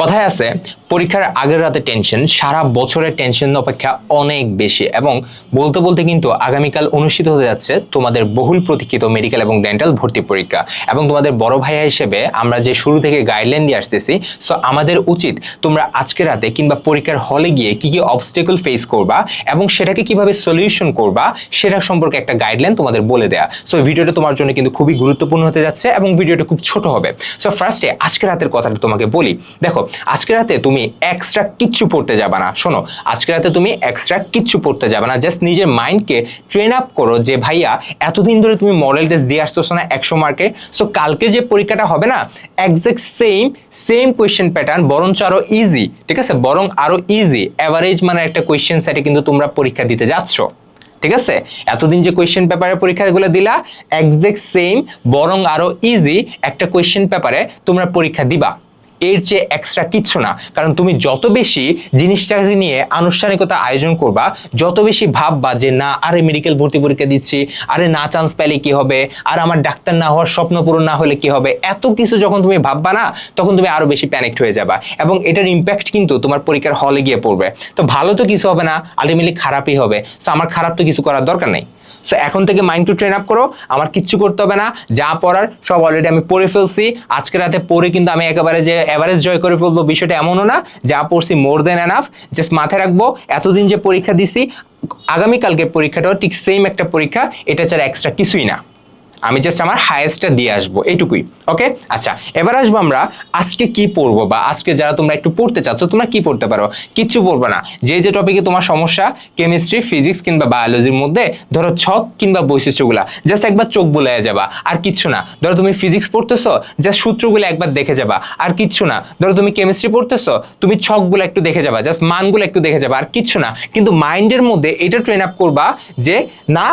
কথায় আছে, পরীক্ষার আগের রাতে টেনশন সারা বছরের টেনশন অপেক্ষা অনেক বেশি এবং বলতে বলতে কিন্তু আগামীকাল অনুষ্ঠিত হতে যাচ্ছে তোমাদের বহুল প্রতীক্ষিত মেডিকেল এবং ডেন্টাল ভর্তি পরীক্ষা এবং তোমাদের বড় ভাইয়া হিসেবে আমরা যে শুরু থেকে গাইডলাইন দিয়ে আসতেছি সো আমাদের উচিত তোমরা আজকে রাতে কিংবা পরীক্ষার হলে গিয়ে কি কি অবস্টেকল ফেস করবা এবং সেটাকে কীভাবে সলিউশন করবা সেটা সম্পর্কে একটা গাইডলাইন তোমাদের বলে দেয়া। সো ভিডিওটা তোমার জন্য কিন্তু খুবই গুরুত্বপূর্ণ হতে যাচ্ছে এবং ভিডিওটা খুব ছোট হবে। সো ফার্স্টে আজকে রাতের কথাটা তোমাকে বলি। দেখো, আজকে রাতে তুমি এক্সট্রা কিচ্ছু পড়তে যাবে না। শোনো, আজকে রাতে তুমি এক্সট্রা কিচ্ছু পড়তে যাবে না। জাস্ট নিজের মাইন্ডকে ট্রেন আপ করো যে, ভাইয়া, এতদিন ধরে তুমি মডেল টেস্ট দিয়ে আসতেছো না একশো মার্কে সো কালকে যে পরীক্ষাটা হবে না exact same same question pattern বরঞ্চ আরও ইজি ঠিক আছে? বরং আরও ইজি অ্যাভারেজ মানে একটা কোয়েশ্চেন সেটে কিন্তু তোমরা পরীক্ষা দিতে যাচ্ছ, ঠিক আছে? এতদিন যে কোয়েশ্চেন পেপারে পরীক্ষাগুলো দিলা একজ্যাক্ট সেম বরং আরও ইজি একটা কোয়েশ্চেন পেপারে তোমরা পরীক্ষা দিবা। এর চেয়ে এক্সট্রা কিচ্ছু না। কারণ তুমি যত বেশি জিনিসটাকে নিয়ে আনুষ্ঠানিকতা আয়োজন করবা, যত বেশি ভাববা যে, না, আরে মেডিকেল ভর্তি পরীক্ষা দিচ্ছি, আরে না চান্স পেলে কি হবে, আর আমার ডাক্তার না হওয়ার স্বপ্ন পূরণ না হলে কি হবে। এত কিছু যখন তুমি ভাববা না, তখন তুমি আরও বেশি প্যানিকড হয়ে যাবা। এবং এটার ইম্প্যাক্ট কিন্তু তোমার পরীক্ষার হলে গিয়ে পড়বে। তো ভালো তো কিছু হবে না আলটিমেটলি খারাপই হবে। সো আমার খারাপ তো কিছু করার দরকার নেই। সো এখন থেকে মাইন্ড টু ট্রেন আপ করো, আমার কিচ্ছু করতে হবে না, যা পড়ার সব অলরেডি আমি পড়ে ফেলছি। আজকে রাতে পড়ে কিন্তু আমি একেবারে যে অ্যাভারেজ জয় করে ফেলব বিষয়টা এমনও না, যা পড়ছি মোর দেন এনাফ জাস্ট মাথায় রাখব, এতদিন যে পরীক্ষা দিছি আগামীকালকে পরীক্ষাটাও ঠিক সেম একটা পরীক্ষা, এটা ছাড়া এক্সট্রা কিছুই না। আমি জাস্ট আমার হায়েস্টটা দিয়ে আসব, এইটুকুই ওকে আচ্ছা এবার আসব আমরা আজকে কি পড়ব বা আজকে যারা তোমরা একটু পড়তে চাচ্ছ, তোমরা কি পড়তে পারো? কিচ্ছু পড়বে না। যে যে টপিকে তোমার সমস্যা কেমিস্ট্রি ফিজিক্স কিংবা বায়োলজির মধ্যে, ধরো ছক কিংবা বৈশিষ্ট্যগুলা জাস্ট একবার চোখ বলে যাবা, আর কিচ্ছু না। ধরো তুমি ফিজিক্স পড়তেছো জাস্ট সূত্রগুলো একবার দেখে যাবা, আর কিচ্ছু না। ধরো তুমি কেমিস্ট্রি পড়তেছো, তুমি ছকগুলো একটু দেখে যাবা জাস্ট মানগুলো একটু দেখে যাবা, আর কিচ্ছু না। কিন্তু মাইন্ডের মধ্যে এটা ট্রেন আপ করবা যে, না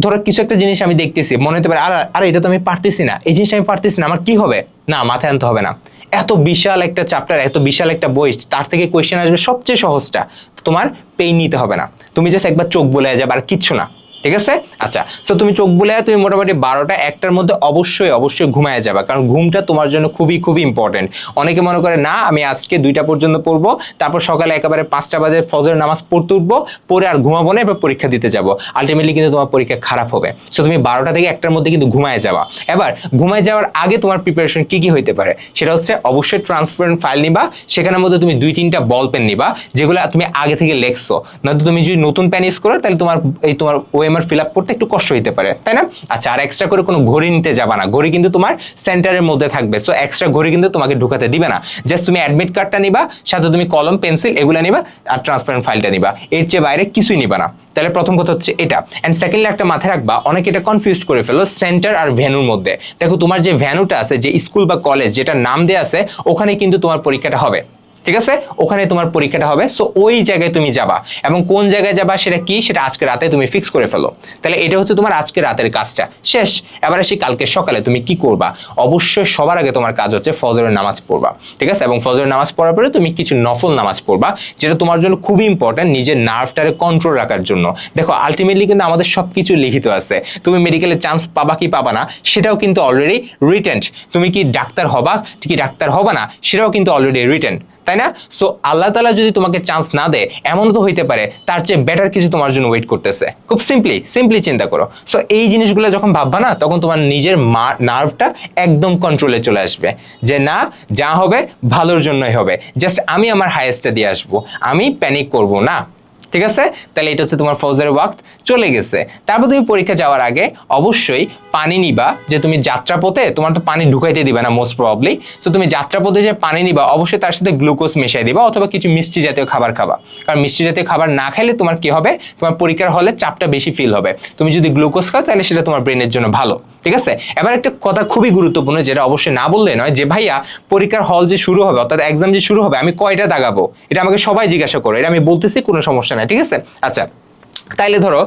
ধরো কিছু একটা জিনিস আমি দেখতেছি, মনে হতে পারে, আর, আরে, এটা তো আমি পারতেছি না। এই জিনিসটা আমি পারতেছি না, আমার কি হবে? না, মাথায় আনতে হবে না। এত বিশাল একটা চ্যাপ্টার এত বিশাল একটা বই, তার থেকে কোয়েশ্চেন আসবে সবচেয়ে সহজটা। তোমার পেইন নিতে হবে না। তুমি জাস্ট একবার চোখ বলে যাবে, আর কিচ্ছু না। ঠিক আছে? আচ্ছা সো তুমি চোখ বুলে তুমি মোটামুটি বারোটা, একটার মধ্যে অবশ্যই অবশ্যই ঘুমায় যাবা, কারণ ঘুমটা তোমার জন্য খুবই খুবই ইম্পর্টেন্ট অনেকে মনে করে, না, আমি আজকে দুইটা পর্যন্ত পড়ব, তারপর সকালে একেবারে পাঁচটা বাজে ফজরের নামাজ পড়তে উঠবো পরে আর ঘুমাবো না, এবার পরীক্ষা দিতে যাব। আলটিমেটলি কিন্তু তোমার পরীক্ষা খারাপ হবে। সো তুমি বারোটা থেকে একটার মধ্যে কিন্তু ঘুমায় যাবা। এবার, ঘুমায় যাওয়ার আগে তোমার প্রিপারেশন কি কি হইতে পারে? সেটা হচ্ছে অবশ্যই ট্রান্সপারেন্ট ফাইল নিবা, সেখানের মধ্যে তুমি দুই, তিনটা বল পেন নিবা, যেগুলো তুমি আগে থেকে লেখছো। নয়তো তুমি যদি নতুন পেন ইউজ করো, তাহলে তোমার, এই তোমার ওএমআর ফিল আপ করতে একটু কষ্ট হইতে পারে, তাই না? আচ্ছা আর এক্সট্রা করে কোনো ঘড়ি নিতে যাবা না। ঘড়ি কিন্তু তোমার সেন্টারের মধ্যে থাকবে সো এক্সট্রা ঘড়ি কিন্তু তোমাকে ঢুকাতে দিবে না। জাস্ট তুমি অ্যাডমিট কার্ডটা নিবা, সাথে তুমি কলম পেন্সিল এগুলো নিবা আর ট্রান্সপারেন্ট ফাইলটা নিবা। এর চেয়ে বাইরে কিছুই নিবা না। তাহলে প্রথম কথা হচ্ছে এটা। অ্যান্ড সেকেন্ডলি একটা মাথায় রাখবা, অনেকে এটা কনফিউজ করে ফেলো সেন্টার আর ভ্যানুর মধ্যে। দেখো তোমার যে ভ্যানুটা আছে, যে স্কুল বা কলেজ যেটা নাম দেওয়া আছে, ওখানে কিন্তু তোমার পরীক্ষাটা হবে। ঠিক আছে? ওখানে তোমার পরীক্ষাটা হবে। সো ওই জায়গায় তুমি যাবা। এবং কোন জায়গায় যাবা, সেটা কি, সেটা আজকে রাতে তুমি ফিক্স করে ফেলো। তাহলে এটা হচ্ছে তোমার আজকে রাতের কাজটা। শেষ। এবার আসি কালকে সকালে তুমি কি করবা? অবশ্যই সবার আগে তোমার কাজ হচ্ছে ফজরের নামাজ পড়বা। ঠিক আছে? এবং ফজরের নামাজ পড়ার পরে তুমি কিছু নফল নামাজ পড়বা, যেটা তোমার জন্য খুবই ইম্পর্টেন্ট নিজের নার্ভটারে কন্ট্রোল রাখার জন্য। দেখো আলটিমেটলি কিন্তু আমাদের সব কিছু লিখিত আছে। তুমি মেডিকেলে চান্স পাবা কি পাবা না, সেটাও কিন্তু অলরেডি রিটেন্ড তুমি কি ডাক্তার হবা, কি ডাক্তার হবা না, সেটাও কিন্তু অলরেডি রিটেন্ড তাই না? সো আল্লাহ তালা যদি তোমাকে চান্স না দেয় এমন তো হইতে পারে, তার চেয়ে বেটার কিছু তোমার জন্য ওয়েট করতেছে। খুব সিম্পলি সিম্পলি চিন্তা করো। সো এই জিনিসগুলো যখন ভাববা না, তখন তোমার নিজের মা নার্ভটা একদম কন্ট্রোলে চলে আসবে। যে না, যা হবে ভালোর জন্যই হবে। জাস্ট আমি আমার হায়েস্টটা দিয়ে আসব। আমি প্যানিক করব না। ঠিক আছে? তাহলে এটা হচ্ছে তোমার ফৌজের ওয়াক্ত, চলে গেছে। তারপর তুমি পরীক্ষা যাওয়ার আগে অবশ্যই পানি নিবা, যে তুমি যাত্রাপথে, তোমার তো পানি ঢুকাইতে দিবে না মোস্ট প্রবলি সো তুমি যাত্রাপথে যে পানি নিবা, অবশ্যই তার সাথে গ্লুকোজ মেশাই দিবা, অথবা কিছু মিষ্টি জাতীয় খাবার খাবা। কারণ মিষ্টি জাতীয় খাবার না খাইলে তোমার কি হবে? তোমার পরীক্ষার হলে চাপটা বেশি ফিল হবে। তুমি যদি গ্লুকোজ খাও, তাহলে সেটা তোমার ব্রেনের জন্য ভালো। ঠিক আছে? এবার একটা কথা খুবই গুরুত্বপূর্ণ যেটা অবশ্যই না বললে নয়, যে ভাইয়া পরীক্ষার হল যে শুরু হবে, অর্থাৎ এক্সাম যে শুরু হবে, আমি কয়টা দাগাবো? এটা আমাকে সবাই জিজ্ঞাসা করো। এটা আমি বলতেছি, কোনো সমস্যা নাই, ঠিক আছে? আচ্ছা তাইলে ধরো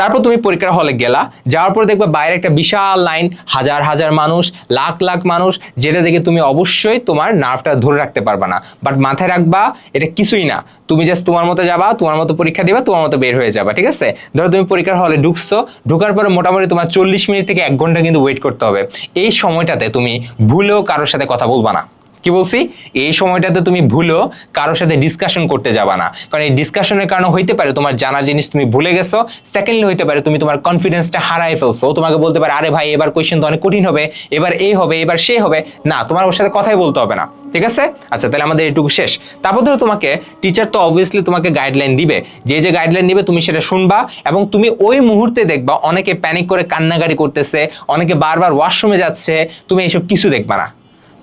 তারপর তুমি পরীক্ষার হলে গেলা, যাওয়ার পরে দেখবে বাইরে একটা বিশাল লাইন, হাজার হাজার মানুষ, লাখ লাখ মানুষ, যেটা দেখে তুমি অবশ্যই তোমার নার্ভটা ধরে রাখতে পারবা না। বাট মাথায় রাখবা, এটা কিছুই না। তুমি জাস্ট তোমার মতো যাবা, তোমার মতো পরীক্ষা দিবা, তোমার মতো বের হয়ে যাবা, ঠিক আছে? ধরো তুমি পরীক্ষার হলে ঢুকছো, ঢুকার পরে মোটামুটি তোমার চল্লিশ মিনিট থেকে এক ঘণ্টা কিন্তু ওয়েট করতে হবে। এই সময়টাতে তুমি ভুলেও কারোর সাথে কথা বলবা না। কি বলছি? এই সময়টাতে তুমি ভুলো, কারোর সাথে ডিসকাশন করতে যাবা না। কারণ এই ডিসকাশনের কারণে হইতে পারে তোমার জানা জিনিস তুমি ভুলে গেছো সেকেন্ডলি হইতে পারে তুমি তোমার কনফিডেন্সটা হারাই ফেলছো। তোমাকে বলতে পারে, আরে ভাই, এবার কোয়েশ্চেন তো অনেক কঠিন হবে, এবার এই হবে, এবার সে হবে। না, তোমার ওর সাথে কথাই বলতে হবে না, ঠিক আছে? আচ্ছা তাহলে আমাদের এটুকু শেষ। তারপর ধরো তোমাকে টিচার তো অবভিয়াসলি তোমাকে গাইডলাইন দিবে। যে যে গাইডলাইন দিবে তুমি সেটা শুনবা এবং তুমি ওই মুহূর্তে দেখবা, অনেকে প্যানিক করে কান্নাকাটি করতেছে, অনেকে বারবার ওয়াশরুমে যাচ্ছে, তুমি এইসব কিছু দেখবা না।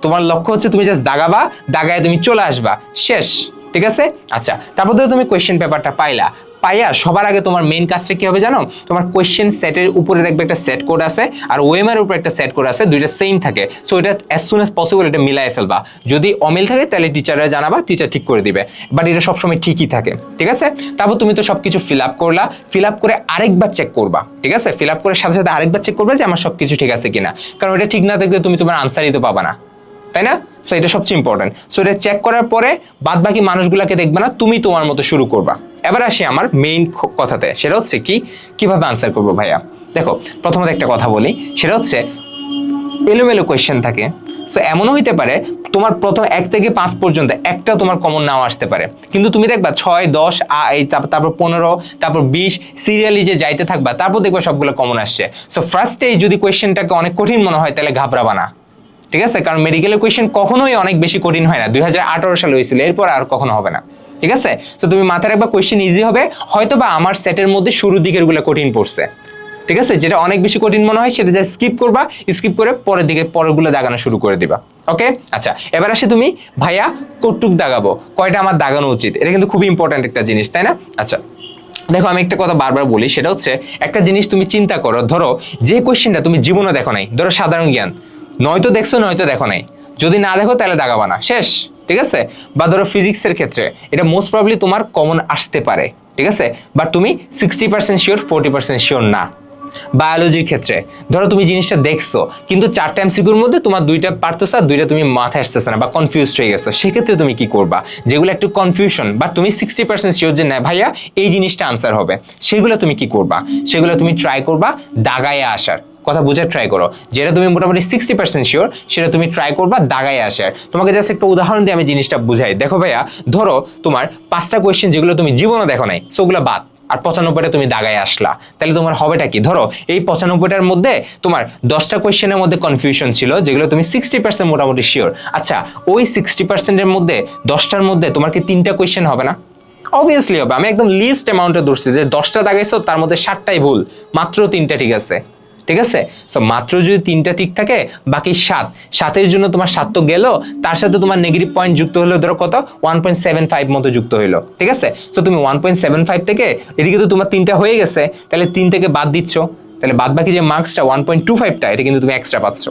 তোমার লক্ষ্য হচ্ছে তুমি জাস্ট দাগাবা, দাগায় তুমি চলে আসবা। শেষ, ঠিক আছে? আচ্ছা তারপর ধরো তুমি কোয়েশ্চেন পেপারটা পাইলা। পাইয়া সবার আগে তোমার মেইন কাজটা কি হবে জানো? তোমার কোয়েশ্চেন সেটের উপরে দেখবে একটা সেট কোড আছে, আর ওএমআর উপরে একটা সেট কোড আছে, দুইটা সেম থাকে। সো এটা অ্যাজ সুন অ্যাজ পসিবল এটা মিলাই ফেলবা। যদি অমিল থাকে, তাহলে টিচাররা জানাবা টিচার ঠিক করে দিবে। বাট এটা সবসময় ঠিকই থাকে, ঠিক আছে? তারপর তুমি তো সবকিছু ফিল আপ করলা। ফিল আপ করে আরেকবার চেক করবা, ঠিক আছে? ফিল আপ করে সাথে সাথে আরেকবার চেক করবা যে আমার সবকিছু ঠিক আছে কিনা। কারণ এটা ঠিক না দেখলে তুমি তোমার আনসারই তো পাবা না। তাই না? সো এটা সবচেয়ে ইম্পর্টেন্ট সো এটা চেক করার পরে বাদ বাকি মানুষগুলোকে দেখবে না, তুমি তোমার মতো শুরু করবা। এবার আসি আমার মেইন কথাতে। সেটা হচ্ছে কি? কীভাবে আনসার করব ভাইয়া? দেখো, প্রথমত একটা কথা বলি। সেটা হচ্ছে, এলোমেলো কোয়েশ্চেন থাকে। সো এমনও হইতে পারে, তোমার প্রথম এক থেকে পাঁচ পর্যন্ত একটা তোমার কমন নাও আসতে পারে। কিন্তু তুমি দেখবা ছয়, দশ, আ- এই তারপর তারপর পনেরো, তারপর বিশ সিরিয়ালি যে যাইতে থাকবা, তারপর দেখবা সবগুলো কমন আসছে। সো ফার্স্টে যদি কোয়েশ্চেনটাকে অনেক কঠিন মনে হয়, তাহলে ঘাবড়াবা না। ঠিক আছে? কারণ মেডিকেলের কোয়েশ্চেন কখনোই অনেক বেশি কঠিন হয় না। দুই হাজার আঠারো সালে হয়েছিল, এরপর আর কখনো হবে না। ঠিক আছে? তো তুমি মাথায় রাখবা কোয়েশ্চেন ইজি হবে। হয়তো বা আমার সেটের মধ্যে শুরুর দিকেরগুলো কঠিন পড়ছে। ঠিক আছে? যেটা অনেক বেশি কঠিন মনে হয়, সেটা যা স্কিপ করবা। স্কিপ করে পরের দিকে পরেরগুলো দাগানো শুরু করে দিবা। ওকে আচ্ছা এবার আসে তুমি, ভাইয়া কটুক দাগাবো। কয়টা আমার দাগানো উচিত? এটা কিন্তু খুবই ইম্পর্ট্যান্ট একটা জিনিস, তাই না? আচ্ছা দেখো, আমি একটা কথা বারবার বলি, সেটা হচ্ছে, একটা জিনিস তুমি চিন্তা করো, ধরো, যে কোয়েশ্চেনটা তুমি জীবনে দেখো নাই, ধরো সাধারণ জ্ঞান। নয়তো দেখছ, নয়তো দেখো নাই। যদি না দেখো, তাহলে দাগাবা না। শেষ, ঠিক আছে? বা ধরো ফিজিক্সের ক্ষেত্রে, এটা মোস্ট প্রবলি তোমার কমন আসতে পারে, ঠিক আছে? বাট তুমি sixty percent sure forty percent sure না। বায়োলজির ক্ষেত্রে, ধরো তুমি জিনিসটা দেখছ, কিন্তু চারটা এমসিকিউর মধ্যে তোমার দুইটা পারতেছে আর দুইটা তুমি মাথায় আসতেছে না বা কনফিউজ হয়ে গেছো। সেক্ষেত্রে তুমি কি করবা? যেগুলো একটু কনফিউশন বা তুমি সিক্সটি পার্সেন্ট শিওর যে, না ভাইয়া, এই জিনিসটা আনসার হবে। সেগুলো তুমি কি করবা? সেগুলো তুমি ট্রাই করবা, দাগায় আসার। কথা বুঝে ট্রাই করো। যেটা তুমি মোটামুটি সিক্সটি পার্সেন্ট শিওর সেটা তুমি ট্রাই করবা দাগায় আসার তোমাকে জাস্ট একটা উদাহরণ দিয়ে আমি জিনিসটা বুঝাই। দেখো ভাইয়া, ধরো তোমার পাঁচটা কোয়েশ্চেন যেগুলো তুমি জীবনে দেখো নাই, সেগুলো বাদ। আর পঁচানব্বইটা তুমি দাগায় আসলা। তাহলে তোমার হবেটা কি? ধরো, এই পঁচানব্বইটার মধ্যে তোমার দশটা কোয়েশ্চেনের মধ্যে কনফিউশন ছিল, যেগুলো তুমি সিক্সটি পার্সেন্ট মোটামুটি শিওর আচ্ছা ওই সিক্সটি পার্সেন্টের মধ্যে দশটার মধ্যে তোমার কি তিনটা কোয়েশ্চেন হবে না? অবভিয়াসলি হবে। আমি একদম লিস্ট অ্যামাউন্টে ধরছি যে দশটা দাগাইছো, তার মধ্যে সাতটাই ভুল। মাত্র তিনটা ঠিক আছে। ঠিক আছে? সো মাত্র যদি তিনটা ঠিক থাকে, বাকি সাত। সাতের জন্য তোমার সাত তো গেল, তার সাথে তোমার নেগেটিভ পয়েন্ট যুক্ত হলো ধরো কত? ওয়ান পয়েন্ট সেভেন ফাইভ মতো যুক্ত হলো, ঠিক আছে? সো তুমি ওয়ান পয়েন্ট সেভেন ফাইভ থেকে, এদিকে তো তোমার তিনটা হয়ে গেছে, তাহলে তিন থেকে বাদ দিচ্ছ। তাহলে বাদ বাকি যে মার্কসটা ওয়ান পয়েন্ট টু ফাইভটা এটা কিন্তু তুমি এক্সট্রা পাচ্ছ।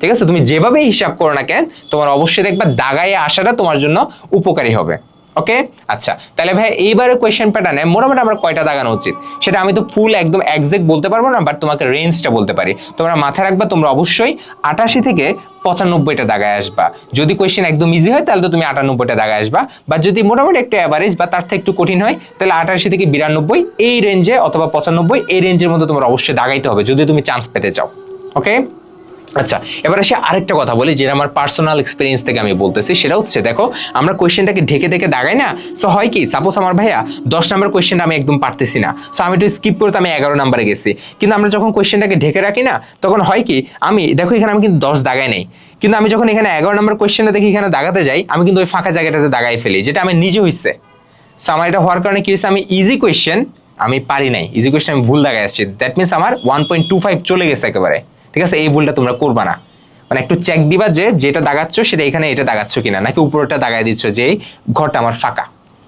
ঠিক আছে? তুমি যেভাবে হিসাব করো না কেন, তোমার অবশ্যই দেখবা দাগায় আসাটা তোমার জন্য উপকারী হবে। ওকে আচ্ছা তাহলে ভাই, এইবারের কোয়েশ্চেন প্যাটার্নে মোটামুটি আমার কয়টা দাগানো উচিত? সেটা আমি তো ফুল একদম একজ্যাক্ট বলতে পারব না বাট তোমাকে রেঞ্জটা বলতে পারি। তোমরা মাথায় রাখবা, তোমরা অবশ্যই আটাশি থেকে পঁচানব্বইটা দাগায় আসবা। যদি কোয়েশ্চেন একদম ইজি হয়, তাহলে তো তুমি আটানব্বইটা দাগায় আসবা। বা যদি মোটামুটি একটু অ্যাভারেজ বা তার থেকে একটু কঠিন হয়, তাহলে আটাশি থেকে বিরানব্বই, এই রেঞ্জে অথবা পঁচানব্বই, এই রেঞ্জের মধ্যে তোমার অবশ্যই দাগাইতে হবে, যদি তুমি চান্স পেতে চাও। ওকে আচ্ছা এবার আসে আরেকটা কথা বলি, যেটা আমার পার্সোনাল এক্সপিরিয়েন্স থেকে আমি বলতেছি, সেটা হচ্ছে দেখো, আমরা কোয়েশ্চেনটাকে ঢেকে ঢেকে দাগাই না? সো হয় কি সাপোজ আমার ভাইয়া দশ নম্বর কোয়েশ্চেনটা আমি একদম পারতেছি না। সো আমি একটু স্কিপ করতে আমি এগারো নাম্বারে গেছি। কিন্তু আমরা যখন কোয়েশ্চেনটাকে ঢেকে রাখি না, তখন হয় কি, আমি, দেখো এখানে আমি কিন্তু দশ দাগাই নেই। কিন্তু আমি যখন এখানে এগারো নম্বর কোয়েশ্চেনটা দেখি এখানে দাগাতে যাই, আমি কিন্তু ওই ফাঁকা জায়গাটাতে দাগাই ফেলি, যেটা আমি নিজে হইছে। সো আমার এটা হওয়ার কারণে কি হয়েছে আমি ইজি কোয়েশ্চেন আমি পারি নাই। ইজি কোয়েশ্চেন আমি ভুল দাগায় আসছি। দ্যাট মিনস আমার ওয়ান পয়েন্ট টু ফাইভ চলে গেছে একেবারে। ঠিক আছে? এই ভুলটা তোমরা করবা না। মানে একটু চেক দিবা যে যেটা দাগাচ্ছ সেটা এখানে এটা দাগাচ্ছ কিনা, নাকি উপরটা দাগায় দিচ্ছ যে এই ঘরটা আমার ফাঁকা।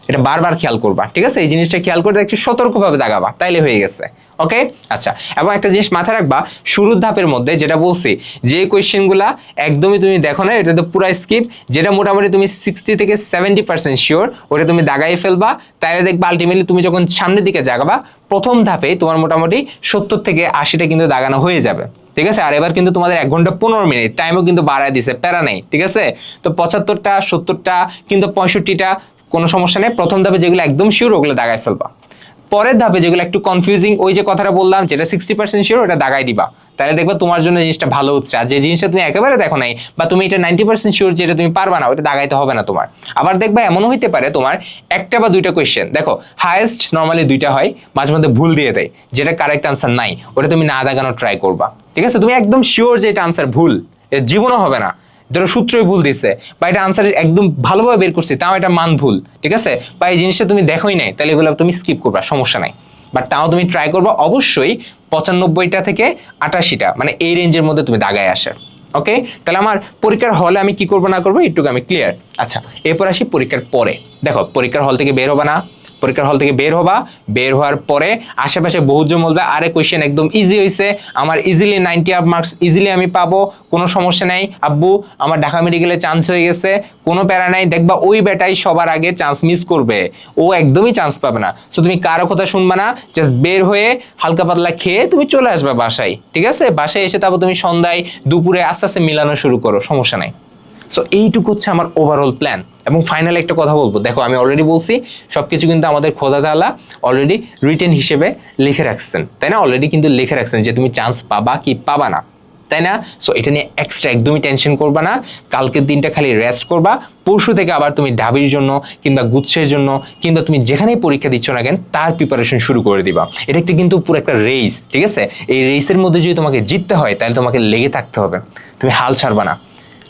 এটা বারবার খেয়াল করবা, ঠিক আছে? এই জিনিসটা খেয়াল করে একটু সতর্কভাবে দাগাবা, তাইলে হয়ে গেছে ওকে আচ্ছা এবং একটা জিনিস মাথায় রাখবা, শুরুর ধাপের মধ্যে যেটা বলছি, যে কোয়েশ্চেনগুলা একদমই তুমি দেখো না, এটা তো পুরো স্কিপ যেটা মোটামুটি তুমি সিক্সটি থেকে সেভেন্টি পার্সেন্ট শিওর ওটা তুমি দাগাই ফেলবা, তাইলে দেখবা আলটিমেটলি তুমি যখন সামনের দিকে জাগাবা, প্রথম ধাপে তোমার মোটামুটি সত্তর থেকে আশিটা কিন্তু দাগানো হয়ে যাবে। ঠিক আছে? আর এবার কিন্তু তোমাদের এক ঘণ্টা পনেরো মিনিট। টাইমও কিন্তু বাড়ায় দিছে, প্যারা নেই, ঠিক আছে? তো পঁচাত্তরটা, সত্তরটা, কিন্তু পঁয়ষট্টিটা, কোনো সমস্যা নেই। প্রথম ধাপে যেগুলো একদম শিওর ওগুলো দাগায় ফেলবা। পরের ধাপে যেগুলো একটু কনফিউজিং ওই যে কথাটা বললাম, যেটা সিক্সটি পার্সেন্ট শিওর ওটা দাগাই দিবা। তাহলে দেখবা তোমার জন্য জিনিসটা ভালো হচ্ছে। আর যে জিনিসটা তুমি একেবারে দেখো নাই, বা তুমি এটা নাইনটি পার্সেন্ট শিওর যেটা তুমি পারবা না, ওটা দাগাইতে হবে না তোমার। আবার দেখবা এমনও হইতে পারে তোমার একটা বা দুইটা কোয়েশ্চেন দেখো হায়েস্ট নর্মালি দুইটা হয়, মাঝে মধ্যে ভুল দিয়ে দেয়, যেটা কারেক্ট আনসার নাই, ওটা তুমি না দাগানো ট্রাই করবা। ঠিক আছে? তুমি একদম শিওর যে এটা আনসার ভুল জীবনও হবে না। ধরো সূত্রই ভুল দিছে, বা এটা আনসার একদম ভালোভাবে বের করছি, তাও এটা মান ভুল, ঠিক আছে? বা এই জিনিসটা তুমি দেখোই নাই, তাহলে এগুলো তুমি স্কিপ করবা, সমস্যা নাই। বাট তাও তুমি ট্রাই করবা, অবশ্যই পঁচানব্বইটা থেকে আটাশিটা মানে এই রেঞ্জের মধ্যে তুমি দাগায় আসার ওকে তাহলে আমার পরীক্ষার হলে আমি কি করব না করব একটু আমি ক্লিয়ার আচ্ছা এরপর আসি পরীক্ষার পরে। দেখো, পরীক্ষার হল থেকে বের হবে না পরীক্ষার হল থেকে বের হবা। বের হওয়ার পরে আশেপাশে বহুজন বলবে, আরে কোয়েশ্চেন একদম ইজি হয়েছে আমার easily ninety up marks easily আমি পাবো। কোনো সমস্যা নাই। আব্বু, আমার ঢাকা মেডিকেলে চান্স হয়ে গেছে। কোনো প্যারা নাই। দেখবা ওই বেটাই সবার আগে চান্স মিস করবে। ও একদমই চান্স পাবে না। সো তুমি কারও কথা শুনবা না। জাস্ট বের হয়ে হালকা পাতলা খেয়ে তুমি চলে আসবে বাসায়। ঠিক আছে? বাসায় এসে তারপর তুমি সন্ধ্যায় দুপুরে আস্তে আস্তে মিলানো শুরু করো। সমস্যা নাই। সো এইটুকু হচ্ছে আমার ওভারঅল প্ল্যান এবং ফাইনাল একটা কথা বলব। দেখো, আমি অলরেডি বলছি, সবকিছু কিন্তু আমাদের খোদা তালা অলরেডি রিটেন হিসেবে লিখে রাখছেন। তাই না? অলরেডি কিন্তু লিখে রাখছেন যে তুমি চান্স পাবা কি পাবা না। তাই না? সো এটা নিয়ে এক্সট্রা একদমই টেনশন করবা না। কালকের দিনটা খালি রেস্ট করবা। পরশু থেকে আবার তুমি ঢাবির জন্য কিংবা গুচ্ছের জন্য কিংবা তুমি যেখানেই পরীক্ষা দিচ্ছ না কেন, তার প্রিপারেশন শুরু করে দিবা। এটা একটা কিন্তু পুরো একটা রেস ঠিক আছে? এই রেসের মধ্যে যদি তোমাকে জিততে হয়, তাহলে তোমাকে লেগে থাকতে হবে। তুমি হাল ছাড়বা না।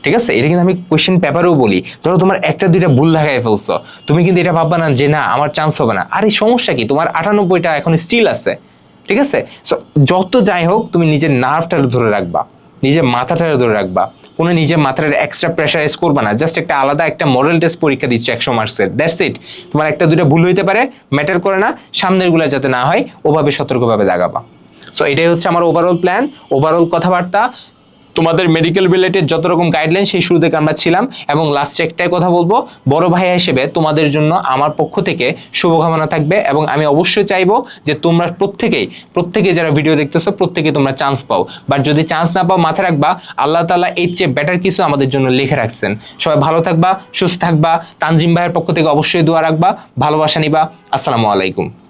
ঠিক আছে? এটা কিন্তু আমি কোয়েশ্চেন পেপারেও বলি। ধরো তোমার একটা, দুইটা ভুল লাগাই ফেলছো। তুমি কিন্তু এটা ভাববা না যে না, আমার চান্স হবে না। আরে সমস্যা কি? তোমার আটানব্বইটা এখন স্টিল আছে। ঠিক আছে? সো যত যাই হোক, তুমি নিজের নার্ভটা ধরে রাখবা। নিজের মাথাটা ধরে রাখবা। কোনো নিজের মাথাটা এক্সট্রা প্রেশারাইজ করবা না। জাস্ট একটা আলাদা একটা মডেল টেস্ট পরীক্ষা দিচ্ছ একশো মার্কসের দ্যাটস ইট তোমার একটা দুটো ভুল হইতে পারে ম্যাটার করে না। সামনেরগুলো যাতে না হয়, ওভাবে সতর্কভাবে দাগাবা। সো এটাই হচ্ছে আমার ওভারঅল প্ল্যান ওভারঅল কথাবার্তা। তোমাদের মেডিকেল রিলেটেড যত রকম গাইডলাইন সেই শুরু থেকে আমরা ছিলাম এবং লাস্টে একটাই কথা বলব, বড় ভাইয়া হিসেবে তোমাদের জন্য আমার পক্ষ থেকে শুভকামনা থাকবে এবং আমি অবশ্যই চাইব যে তোমরা প্রত্যেকেই, প্রত্যেকে যারা ভিডিও দেখতেছো, প্রত্যেকে তোমরা চান্স পাও। বাট যদি চান্স না পাও, মাথায় রাখবা, আল্লাহ তাআলা এর চেয়ে বেটার কিছু আমাদের জন্য লিখে রাখছেন। সবাই ভালো থাকবা, সুস্থ থাকবা। তানজিম ভাইয়ের পক্ষ থেকে অবশ্যই দোয়া রাখবা, ভালোবাসা নিবা। আসসালামু আলাইকুম।